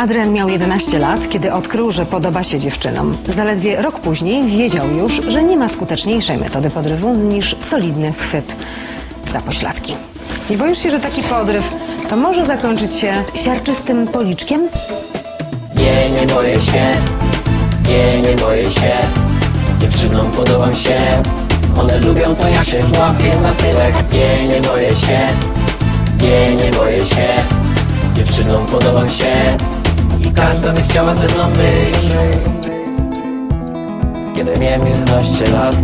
Adrian miał 11 lat, kiedy odkrył, że podoba się dziewczynom. Zaledwie rok później wiedział już, że nie ma skuteczniejszej metody podrywu niż solidny chwyt za pośladki. Nie boisz się, że taki podryw to może zakończyć się siarczystym policzkiem? Nie, nie boję się. Nie, nie boję się. Dziewczynom podobam się. One lubią to jak się złapie za tyłek. Nie, nie boję się. Nie, nie boję się. Dziewczynom podobam się każda by chciała ze mną być. Kiedy miałem 11 lat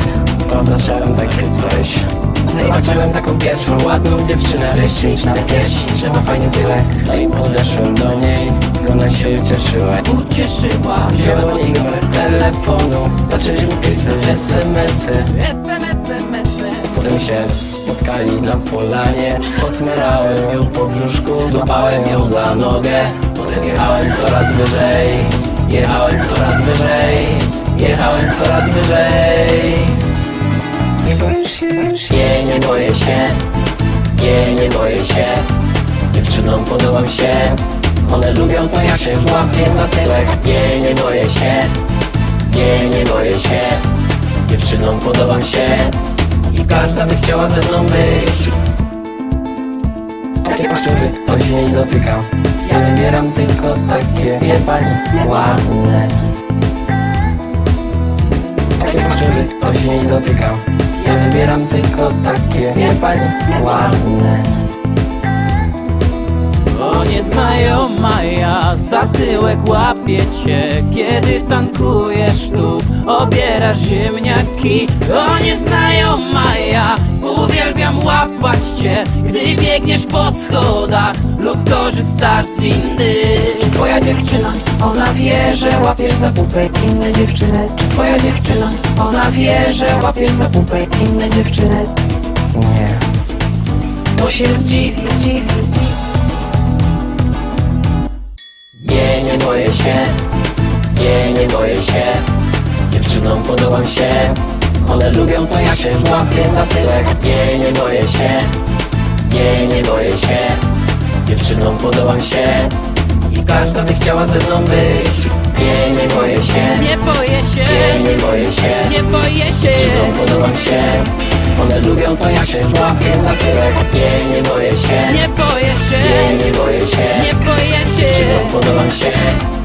To zacząłem takie coś. Zobaczyłem taką pierwszą ładną dziewczynę Ryścić na piersi, że ma fajny tyłek. No i podeszłem do niej Ona się ucieszyła. Ucieszyła Wziąłem niej numer telefonu Zaczęliśmy pisać SMS-y Potem się spotkali na polanie. Posmerałem ją po brzuszku Złapałem ją za nogę. Potem jechałem coraz wyżej Jechałem coraz wyżej Jechałem coraz wyżej. Nie boisz się? Nie, nie boję się. Nie, nie boję się. Dziewczynom podobam się. One lubią to jak się złapie za tyłek. Nie, nie boję się. Nie, nie boję się. Dziewczynom podobam się każda by chciała ze mną być. Takie paszczury, to się nie dotyka. Ja wybieram tylko takie, wie pani, ładne. Takie paszczury, to się nie dotyka. Ja wybieram tylko takie, wie pani, ładne nieznajoma ja za tyłek łapię cię Kiedy tankujesz lub obierasz ziemniaki O nieznajoma ja uwielbiam łapać cię Gdy biegniesz po schodach lub korzystasz z windy Czy twoja dziewczyna, ona wie, że łapiesz za pupę inne dziewczyny? Czy twoja dziewczyna, ona wie, że łapiesz za pupę inne dziewczyny? Nie To się zdziwi, zdziwi, zdziwi. Boję się Nie, nie boję się Dziewczynom podobam się One lubią to jak się złapie za tyłek Nie, nie boję się Nie, nie boję się Dziewczynom podobam się I każda by chciała ze mną być Nie, nie boję się Nie boję się, Nie, nie boję się nie boję się Dziewczynom podobam się One lubią to jak się złapie za tyłek Nie, nie boję się Nie boję się, Nie, nie boję się nie boję się Dziewczynom podobam się